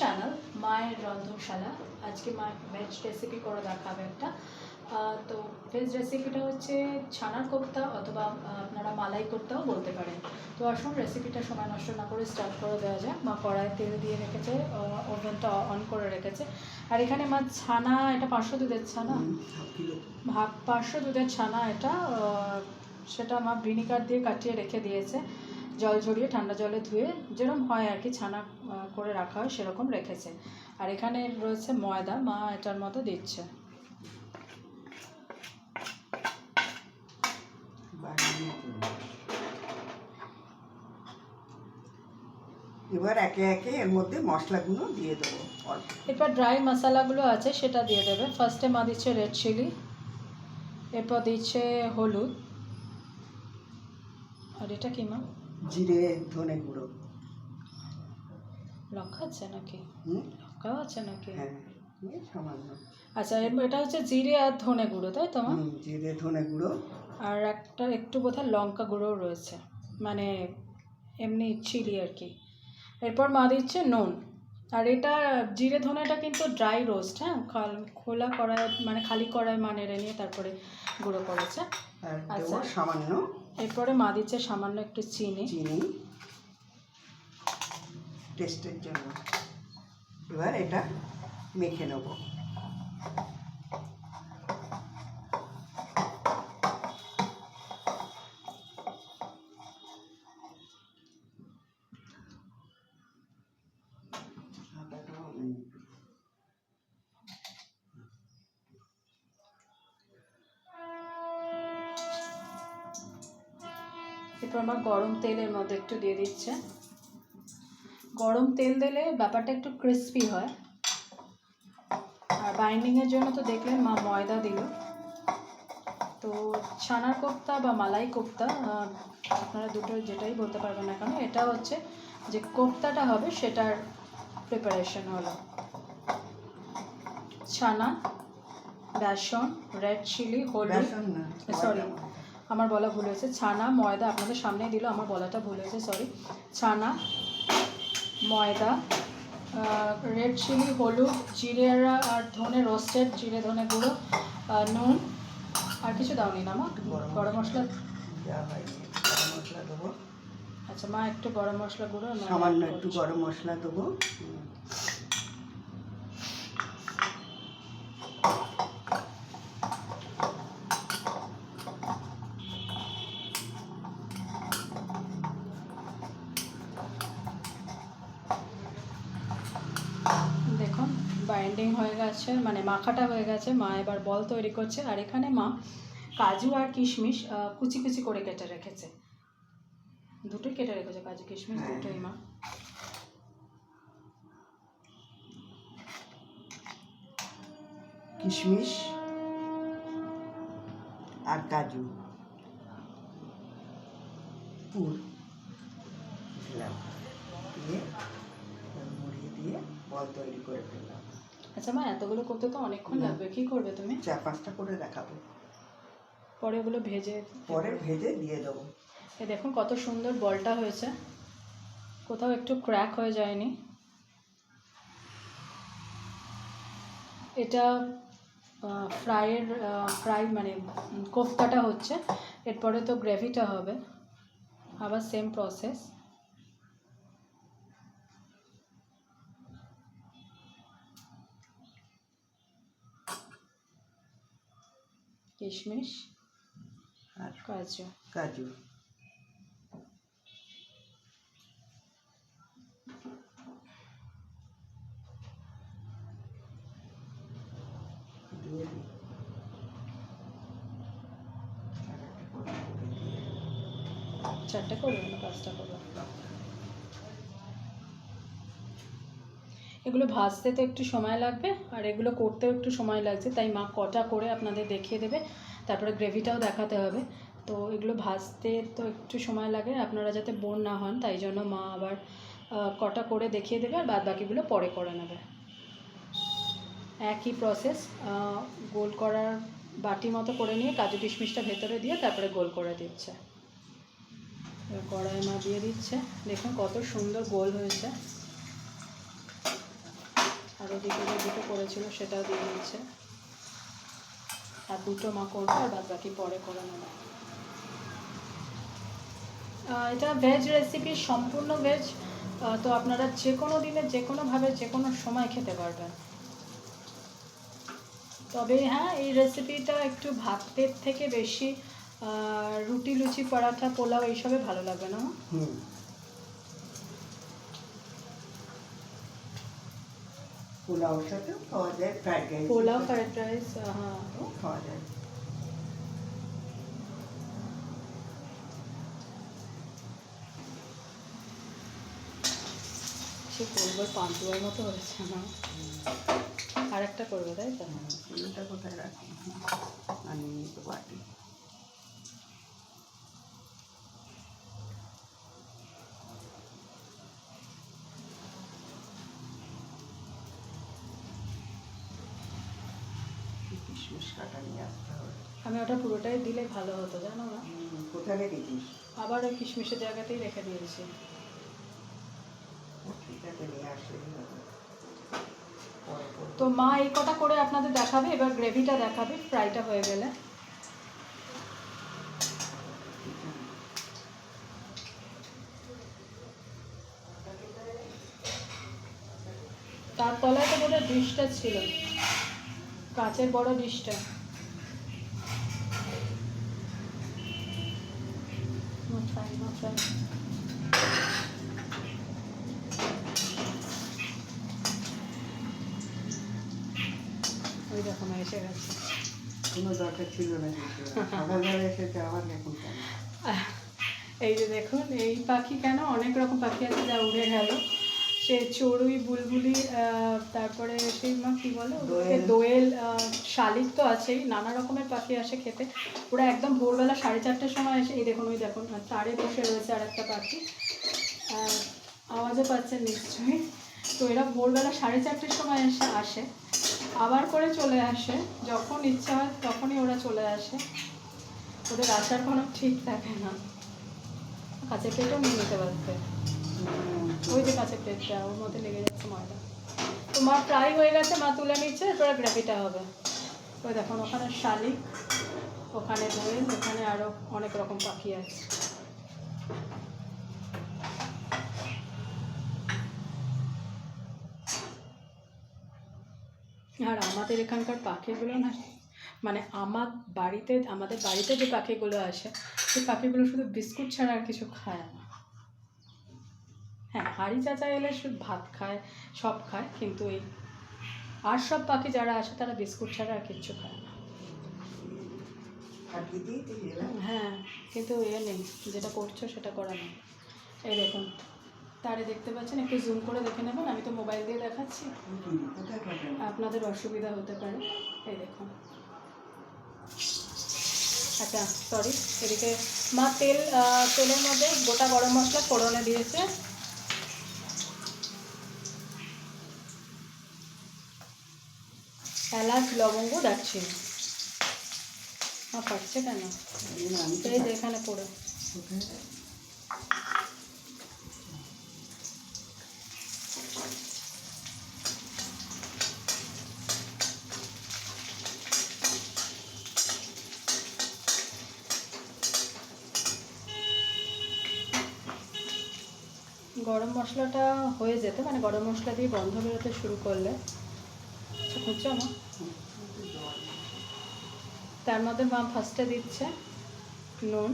Channel মায়ের রন্ধনশালা। আজকে মা ভেজ রেসিপি করে দেখাবে একটা। তো ভেজ রেসিপিটা হচ্ছে ছানার কোপ্তা অথবা আপনারা মালাই কোপ্তাও বলতে পারেন। তো আসুন রেসিপিটা সময় নষ্ট না করে স্টার্ট করে দেওয়া যায় মা কড়াই তেল দিয়ে রেখেছে ওভেনটা অন করে রেখেছে। আর এখানে মা ছানা এটা পাঁচশো দুধের ছানা? হাফ ভাগ পাঁচশো দুধের ছানা এটা সেটা মা ভিনিগার দিয়ে কাটিয়ে রেখে দিয়েছে। জল ঝরিয়ে ঠান্ডা জলে ধুয়ে যেরকম হয় আর কি ছানা করে রাখা হয় সেরকম রেখেছে। আর এখানে রয়েছে ময়দা মা এটার মতো দিচ্ছে। এবার একে একে এর মধ্যে মশলাগুলো দিয়ে দেবো এরপর ড্রাই মশলাগুলো আছে সেটা দিয়ে দেবে। ফার্স্টে মা দিচ্ছে রেড চিলি এরপর দিচ্ছে হলুদ। আর এটা কি মা? জিরে ধনে গুঁড়ো। লঙ্কা আছে নাকি? লঙ্কাও আছে নাকি? হ্যাঁ সামান্য। আচ্ছা এটা হচ্ছে জিরে আর ধনে গুঁড়ো তাই তো মা? জিরে ধনে গুঁড়ো। আর একটা একটু বোধহয় লঙ্কা গুঁড়োও রয়েছে মানে এমনি চিলি আর কি। এরপর মা দিচ্ছে নুন। আর এটা জিরে ধনেটা কিন্তু ড্রাই রোস্ট হ্যাঁ? খাল- কড়াই মানে খালি কড়াই মা নেড়ে নিয়ে তারপরে গুঁড়ো করেছে। আচ্ছা। সামান্য এরপরে মা দিচ্ছে সামান্য একটু চিনি। চিনি। টেস্টের জন্য। এবার এটা মেখে নেব আটাটাও নেই। এরপর আমার গরম তেলের মধ্যে একটু দিয়ে দিচ্ছে। গরম তেল দিলে ব্যাপারটা একটু ক্রিস্পি হয়। আর বাইন্ডিংয়ের জন্য তো দেখলেন মা ময়দা দিল। তো ছানার কোপ্তা বা মালাই কোপ্তা আপনারা দুটো যেটাই বলতে পারবেন না কেন এটা হচ্ছে যে কোপ্তাটা হবে সেটার প্রিপারেশন হলো। ছানা বেসন রেড চিলি হলুদ সরি আমার বলা ভুল হয়েছে। ছানা ময়দা আপনাদের সামনেই দিল আমার বলাটা ভুল হয়েছে সরি ছানা ময়দা রেড চিলি হলুদ জিরে আর- ধনে রোস্টেড জিরে ধনে গুঁড়ো নুন। আর কিছু দাওনি না মা? গরম গরম মশলা? মশলা দেবো। আচ্ছা মা একটু গরম মশলা গুঁড়ো সামান্য একটু গরম মশলা দেবো দেখুন বাইন্ডিং হয়ে গেছে মানে মাখাটা হয়ে গেছে মা এবার বল তৈরি করছে আর এখানে মা কাজু আর কিশমিশ কুচি কুচি করে কেটে রেখেছে। দুটোই কেটে রেখেছে কাজু কিশমিশ হ্যাঁ। দুটোই মা। কিশমিশ আর কাজু। পুর। দিলাম দিয়ে মুড়িয়ে দিয়ে বল তৈরি করে ফেললাম। আচ্ছা মা এতগুলো করতে তো অনেকক্ষণ লাগবে। কি করবে তুমি? চার পাঁচটা করে দেখাবো। পরে ওগুলো ভেজে পরে ভেজে দিয়ে দেবো। এ দেখুন কত সুন্দর বলটা হয়েছে। কোথাও একটু ক্র্যাক হয়ে যায়নি। এটা ফ্রাইয়ের ফ্রাই মানে কোফতাটা হচ্ছে। এরপরে তো গ্রেভিটা হবে। আবার সেম প্রসেস কিশমিশ আর কাজু। কাজু। দিয়ে দিই। করে করে চারটে করবে না পাঁচটা করবে? এগুলো ভাজতে তো একটু সময় লাগবে আর এগুলো করতেও একটু সময় লাগছে, তাই মা কটা করে আপনাদের দেখিয়ে দেবে, তারপরে গ্রেভিটাও দেখাতে হবে। তো এগুলো ভাজতে তো একটু সময় লাগে, আপনারা যাতে বোর না হন, তাই জন্য মা আবার কটা করে দেখিয়ে দেবে আর বাদ বাকিগুলো পরে করে নেবে। একই প্রসেস গোল করার বাটি মতো করে নিয়ে কাজু কিশমিশটা ভেতরে দিয়ে তারপরে গোল করে দিচ্ছে। কড়াই মা দিয়ে দিচ্ছে। দেখুন কত সুন্দর গোল হয়েছে। ওদিকে যে দুটো করেছিল সেটাও দিয়ে দিয়েছে। আর দুটো মা করবে আর বাদ বাকি পরে করে নেবে। এটা ভেজ রেসিপি সম্পূর্ণ ভেজ তো আপনারা যে কোনো দিনে, যে কোনোভাবে যে কোনো সময় খেতে পারবেন। তবে হ্যাঁ এই রেসিপিটা একটু ভাতের থেকে বেশি রুটি, লুচি, পরাঠা, পোলাও, এইসবে ভালো লাগবে না? পোলাওর সাথেও খাওয়া যায় fried rice pulao fried rice হ্যাঁ। খাওয়া যায়। সে পান্তুয়ার মতো হয়েছে আর একটা করবে তাই তো? কোথায় রাখি আমি তো বাটি কিশমিশ কাটা নিয়ে আসতে হবে আমি ওটা পুরোটাই দিলে ভালো হতো জানো না কোথায় রেখেছিস আবার ওই কিশমিশের জায়গাতেই রেখে দিয়েছি। তো মা এই কটা করে আপনাদের দেখাবে এবার গ্রেভিটা দেখাবে ফ্রাইটা হয়ে গেলে। তার তলায় তো বোধহয় ডিশটা ছিল। কাঁচের বড় ডিশটা। ওই রকম এসে গেছে। কোনো দরকার ছিল না সকালবেলা এসেছে আবার দেখুন এই যে দেখুন এই পাখি কেন? অনেক রকম পাখি আছে যা উড়ে গেল। সে চড়ুই বুলবুলি তারপরে সেই মা কি বলে দোয়েল। দোয়েল শালিক তো আছেই নানা রকমের পাখি আসে খেতে। ওরা একদম ভোরবেলা সাড়ে চারটের সময় এসে এই দেখুন ওই দেখুন তারে বসে রয়েছে আর একটা পাখি আওয়াজও পাচ্ছেন নিশ্চয়ই। তো এরা ভোরবেলা সাড়ে চারটের সময় এসে আসে। আবার করে চলে আসে যখন ইচ্ছা হয় তখনই ওরা চলে আসে। ওদের আসার কোনো ঠিক থাকে না। কাছে প্লেটও নিয়ে নিতে পারতে ওই যে কাঁচের প্লেটটা ওর মধ্যে লেগে যাচ্ছে ময়দা। তো মা ফ্রাই হয়ে গেছে, মা তুলে নিচ্ছে, এরপরে গ্রেভিটা হবে। ওই দেখুন, ওখানে শালিক, ওখানে দোয়েল ওখানে আরও অনেক রকম পাখি আছে। আর আমাদের এখানকার পাখিগুলো না মানে আমার বাড়িতে, আমাদের বাড়িতে যে পাখিগুলো আসে সেই পাখিগুলো শুধু বিস্কুট ছাড়া আর কিছু খায় না। হ্যাঁ হাড়ি চাচা এলে শুধু ভাত খায় সব খায় কিন্তু এই আর সব পাখি যারা আসে তারা বিস্কুট ছাড়া আর কিচ্ছু খায় না? হ্যাঁ কিন্তু এ নেই যেটা করছ সেটা করা নেই। এই দেখুন তারে দেখতে পাচ্ছেন একটু জুম করে দেখে নেবেন আমি তো মোবাইল দিয়ে দেখাচ্ছি? আপনাদের অসুবিধা হতে পারে। এই দেখুন। আচ্ছা সরি এদিকে মা তেল তেলের মধ্যে গোটা গরম মশলা ফোড়নে দিয়েছে। এলাচ লবঙ্গ দারচিনি। মা পাচ্ছে কেন? এই না, যে এখানে পড়ে। গরম মশলাটা হয়ে যেতে মানে গরম মশলা দিয়ে গন্ধ বেরোতে শুরু করলে। আচ্ছা খুঁজছো জল। তার মধ্যে মা ফার্স্টে দিচ্ছে নুন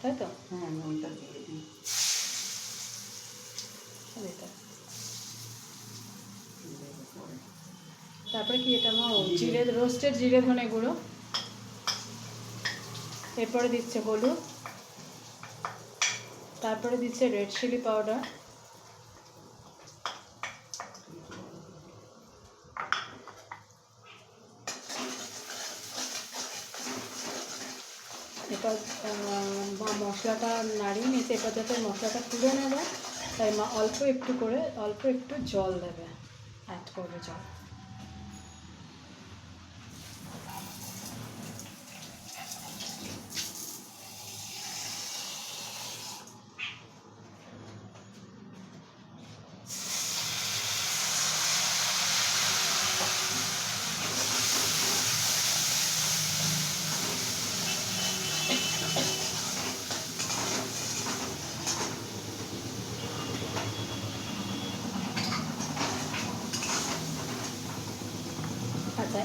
তাই তো? হ্যাঁ নুনটা দিয়ে দিই। তারপরে কি এটা মা? জিরে রোস্টেড জিরে ধনে গুঁড়ো। এরপরে দিচ্ছে হলুদ। তারপরে দিচ্ছে রেড চিলি পাউডার এরপর আহ, মা মশলাটা নাড়িয়ে নিয়েছে এরপর যাতে মশলাটা তুলে নেবে তাই মা অল্প একটু করে, অল্প একটু জল দেবে, অ্যাড করবে জল।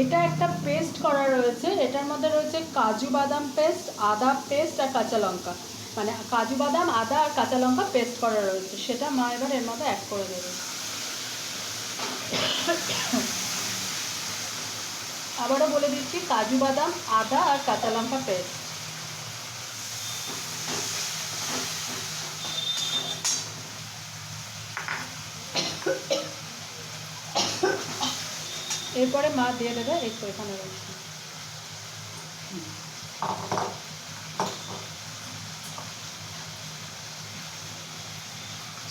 এটা একটা পেস্ট করা রয়েছে, এটার মধ্যে রয়েছে কাজু বাদাম পেস্ট আদা পেস্ট আর কাঁচা লঙ্কা। মানে কাজু বাদাম, আদা আর কাঁচা লঙ্কা পেস্ট করা রয়েছে, সেটা মা এবার এর মধ্যে অ্যাড করে দেবে। আবারও বলে দিচ্ছি, কাজু বাদাম, আদা আর কাঁচা লঙ্কা পেস্ট এরপরে মা দিয়ে দেবে এই তো এখানে রয়েছে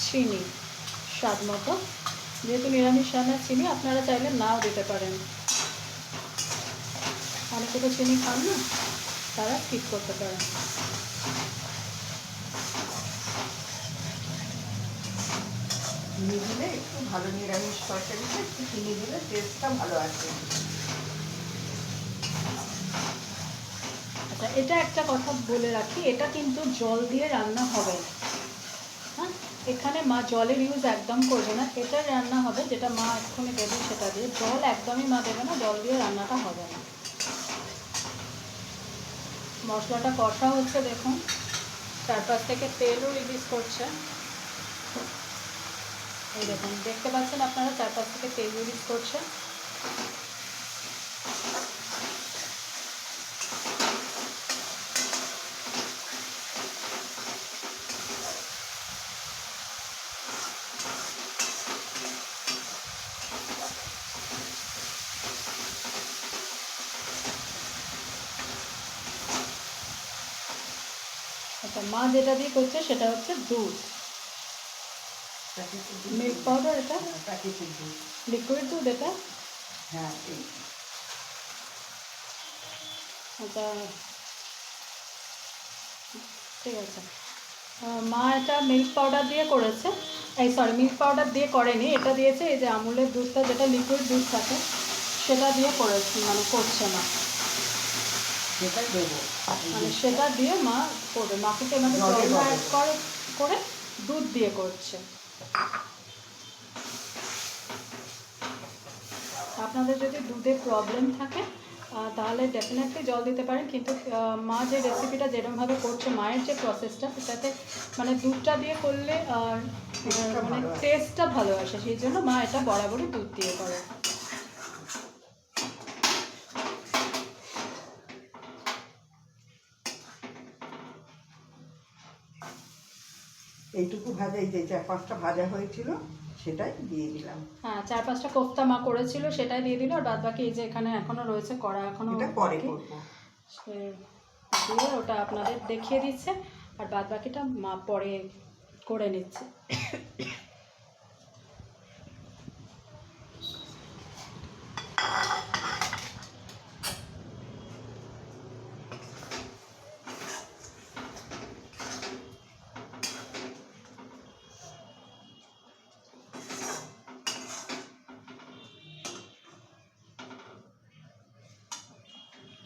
চিনি, স্বাদ মতো। যেহেতু নিরামিষ রান্না চিনি, আপনারা চাইলে নাও দিতে পারেন। অনেকে তো চিনি খান না, তারা ঠিক করতে পারেন। চিনি দিলে একটু ভালো নিরামিষ তরকারিতে একটু চিনি দিলে টেস্টটা ভালো আসে। আচ্ছা এটা একটা কথা বলে রাখি, এটা কিন্তু জল দিয়ে রান্না হবে না। হ্যাঁ? এখানে মা জলের ইউজ একদম করবে না এটা রান্না হবে, যেটা মা এক্ষুনি দেবে সেটা দিয়ে। জল একদমই মা দেবে না, জল দিয়ে রান্নাটা হবে না। মশলাটা কষা হচ্ছে দেখুন, চারপাশ থেকে তেলও রিলিজ করছে। এই দেখুন দেখতে পাচ্ছেন আপনারা চারপাশ থেকে তেল রিলিজ করছে আচ্ছা মা যেটা দিয়ে করছে সেটা হচ্ছে দুধ। মিল্ক পাউডার এটা? প্যাকেটের দুধ লিকুইড দুধ এটা? হ্যাঁ আচ্ছা। ঠিক আছে। মা এটা মিল্ক পাউডার দিয়ে করেছে। এই সরি মিল্ক পাউডার দিয়ে করেনি। এটা দিয়েছে এই যে আমুলের দুধটা যেটা লিকুইড দুধ থাকে সেটা দিয়ে করেছে মানে করছে মা। সেটা দেবো। মানে সেটা দিয়ে মা করবে। মাকে তো করে করে দুধ দিয়ে করছে। আপনাদের যদি দুধে প্রবলেম থাকে তাহলে ডেফিনেটলি জল দিতে পারেন। কিন্তু মা যে রেসিপিটা যেরকমভাবে করছে মায়ের যে প্রসেসটা সেটাতে মানে দুধটা দিয়ে করলে আর মানে টেস্টটা ভালো আসে সেই জন্য মা এটা বরাবরই দুধ দিয়ে করে। এইটুকু ভাজা এই যে চার পাঁচটা ভাজা হয়েছিল সেটাই দিয়ে দিলাম। হ্যাঁ চার পাঁচটা কোফতা মা করেছিল সেটাই দিয়ে দিল আর বাদ বাকি এই যে এখানে এখনও রয়েছে করা এখনও এটা পরে করব। দিয়ে ওটা আপনাদের দেখিয়ে দিচ্ছে আর বাদ বাকিটা মা পরে করে নিচ্ছে।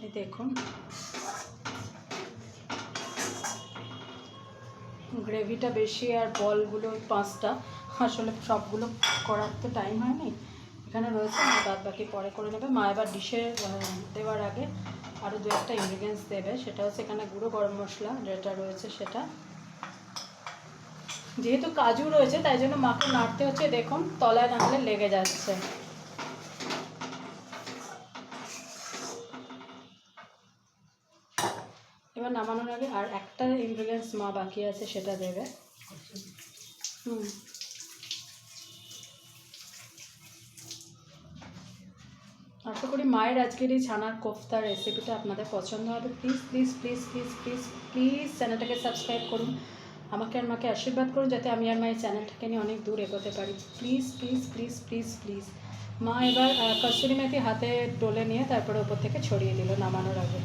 এই দেখুন। গ্রেভিটা বেশি আর বলগুলো, পাঁচটা, আসলে সবগুলো করার তো টাইম হয়নি এখানে রয়েছে বাদ বাকি পরে করে নেবে। মা এবার ডিশে দেওয়ার আগে আরও দু একটা ইনগ্রিডিয়েন্টস দেবে। সেটা হচ্ছে এখানে গুঁড়ো, গরম মশলা, যেটা রয়েছে সেটা। যেহেতু কাজু রয়েছে, তাই জন্য মাকে নাড়তে হচ্ছে। দেখুন, তলায় না হলে লেগে যাচ্ছে। এবার নামানোর আগে আর একটা ইনগ্রিডিয়েন্টস মা বাকি আছে সেটা দেবে। হুম। আশা করি মায়ের আজকের এই ছানার কোফতার রেসিপিটা আপনাদের পছন্দ হবে। Please please please please please please চ্যানেলটাকে সাবস্ক্রাইব করুন। আমাকে আর মাকে আশীর্বাদ করুন যাতে আমি আর মায়ের চ্যানেলটাকে নিয়ে অনেক দূর এগোতে পারি। Please please please please please মা এবার আহ, কস্তুরি মেথি হাতে ডলে নিয়ে তারপরে ওপর থেকে ছড়িয়ে দিল নামানোর আগে।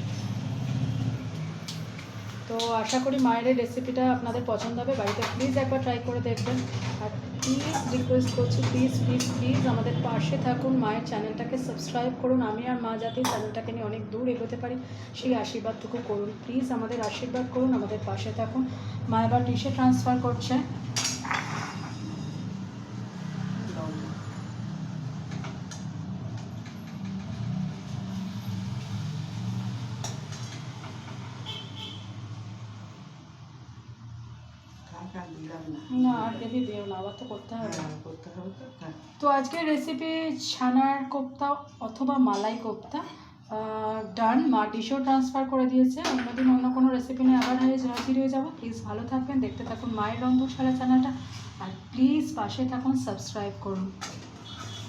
তো আশা করি মায়ের এই রেসিপিটা আপনাদের পছন্দ হবে। বাড়িতে প্লিজ একবার ট্রাই করে দেখবেন। আর প্লিজ রিকোয়েস্ট করছি প্লিজ প্লিজ প্লিজ আমাদের পাশে থাকুন। মায়ের চ্যানেলটাকে সাবস্ক্রাইব করুন। আমি আর মা যাতে চ্যানেলটাকে নিয়ে অনেক দূর এগোতে পারি, সেই আশীর্বাদটুকু করুন। প্লিজ আমাদের আশীর্বাদ করুন, আমাদের পাশে থাকুন। মা এবার ডিশে ট্রান্সফার করছে থাক আর দিলাম না আর দেবী না আবার তো করতে হবে। হ্যাঁ করতে হবে তো থাক আজকের রেসিপি ছানার কোপ্তা অথবা মালাই কোপ্তা ডান মা ডিশও ট্রান্সফার করে দিয়েছে। অন্যদিন অন্য কোনো রেসিপি নিয়ে আবার হয়ে হাজির হয়ে যাব প্লিজ ভালো থাকবেন দেখতে থাকুন মায়ের রন্ধনশালা চ্যানেলটা আর প্লিজ পাশে থাকুন সাবস্ক্রাইব করুন।